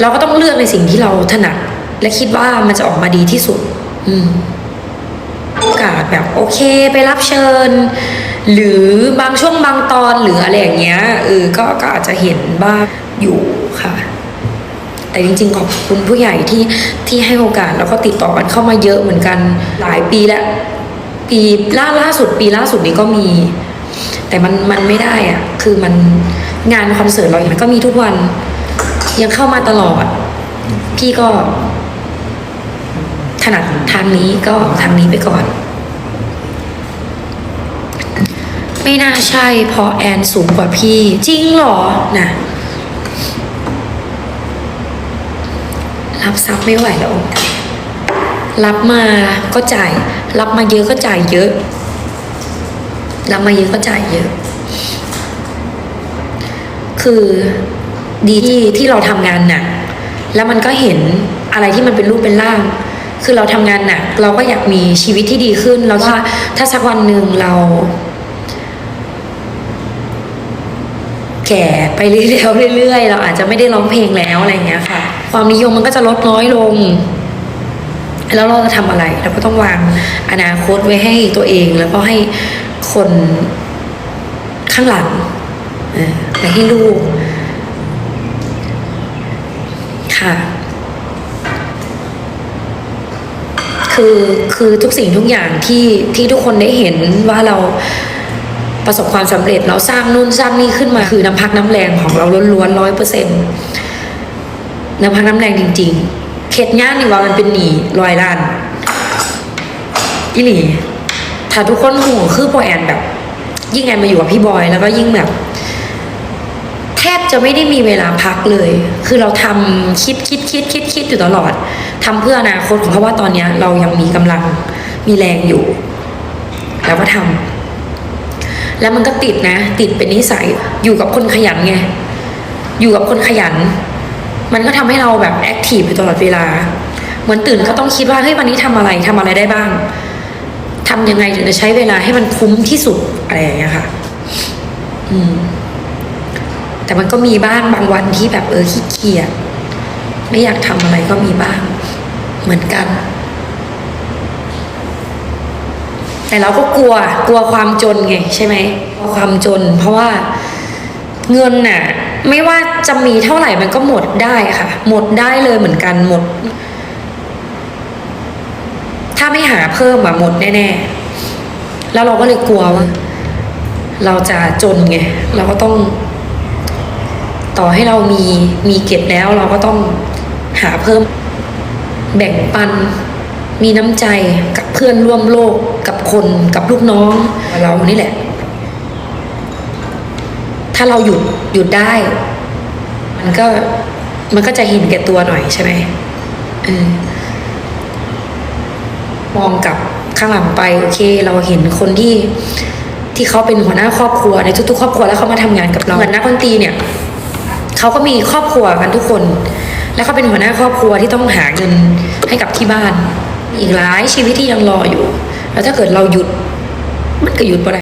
เราก็ต้องเลือกในสิ่งที่เราถนัด และคิดว่ามันจะออกมาดีที่สุด อืมโอกาสแบบโอเคไปรับเชิญ หรือบางช่วงบางตอนหรืออะไรอย่างเงี้ยเออก็ก็อาจจะเห็นบ้างอยู่ค่ะ แต่จริงๆขอบคุณผู้ใหญ่ที่ที่ให้โอกาสแล้วก็ติดต่อกันเข้ามาเยอะเหมือนกันหลายปีแล้ว ปีล่าล่าสุดปีล่าสุดนี้ก็มี แต่มันมันไม่ได้อะคือมันงานคอนเสิร์ตเราอย่างนั้นก็มีทุกวัน ยังเข้ามาตลอด พี่ก็ ถนัดทางนี้ก็ทางนี้ไปก่อน ไม่น่าใช่เพอแอนสูงกว่าพี่ จริงเหรอนะรับทรัพย์ไม่ไหวแล้วรับมาก็จ่าย รับมาเยอะก็จ่ายเยอะ รับมาเยอะก็จ่ายเยอะ คือ ดีที่ที่เราทำงานหนักแล้วมันก็เห็นอะไรที่มันเป็นรูปเป็นร่าง คือเราทำงานหนักเราก็อยากมีชีวิตที่ดีขึ้น แล้วถ้าถ้าสักวันหนึ่งเรา แก่ไปเรื่อยๆเรื่อยๆเราอาจจะไม่ได้ร้องเพลงแล้วอะไรเงี้ยค่ะ ความนิยมมันก็จะลดน้อยลง แล้วเราจะทำอะไร เราก็ต้องวางอนาคตไว้ให้ตัวเอง แล้วก็ให้คนข้างหลังเออไว้ให้ลูก ค่ะ คือคือทุกสิ่งทุกอย่างที่ที่ทุกคนได้เห็นว่าเราประสบความสำเร็จเราสร้างนู่นสร้างนี่ขึ้นมาคือน้ำพักน้ำแรงของเราล้วนๆร้อยเปอร์เซ็นต์น้ำพักน้ำแรงจริง ๆ เข็ดง่านนี่ว่ามันเป็นหนีลอยล้านอีหลีถ้าทุกคนหูคือพอแอนแบบ ยิ่งแอนมาอยู่กับพี่บอย แล้วก็ยิ่งแบบ บจะไม่ได้มีเวลาพักเลย คือเราทำคิดคิดคิดคิดคิดอยู่ตลอดทำเพื่ออนาคตของเพราะว่าตอนเนี้ยเรายังมีกำลังมีแรงอยู่ แล้วก็ทำแล้วมันก็ติดนะ ติดเป็นนิสัยอยู่กับคนขยันไงอยู่กับคนขยัน มันก็ทำให้เราแบบแอคทีฟอยู่ตลอดเวลา เหมือนตื่นก็ต้องคิดว่าเฮ้ยวันนี้ทำอะไรทำอะไรได้บ้างทำยังไงถึงจะใช้เวลาให้มันคุ้มที่สุดอะไรอย่างเงี้ยค่ะ อืม แต่มันก็มีบ้างบางวันที่แบบเออขี้เกียจไม่อยากทำอะไรก็มีบ้าง เหมือนกัน แต่เราก็กลัวกลัวความจนไงใช่ไหมกลัวความจน เพราะว่าเงินน่ะ ไม่ว่าจะมีเท่าไหร่มันก็หมดได้ค่ะ หมดได้เลยเหมือนกันหมด ถ้าไม่หาเพิ่มอะหมดแน่ๆแล้วเราก็เลยกลัวว่าเราจะจนไงเราก็ต้อง ต่อให้เรามีมีเก็บแล้วเราก็ต้องหาเพิ่มแบ่งปัน มีน้ำใจกับเพื่อนร่วมโลกกับคนกับลูกน้องเรานี่แหละ ถ้าเราหยุดหยุดได้ มันก็มันก็จะเห็นแก่ตัวหน่อยใช่ไหมออมองกลับข้างหลังไปโอเค เราเห็นคนที่ที่เขาเป็นหัวหน้าครอบครัวในทุกๆ ครอบครัวแล้วเขามาทำงานกับเราเหมือนนักดนตรีเนี่ย เขาก็มีครอบครัวกันทุกคน และเขาเป็นหัวหน้าครอบครัวที่ต้องหาเงินให้กับที่บ้าน อีกหลายชีวิตที่ยังรออยู่ แล้วถ้าเกิดเราหยุดมันก็หยุดไปได้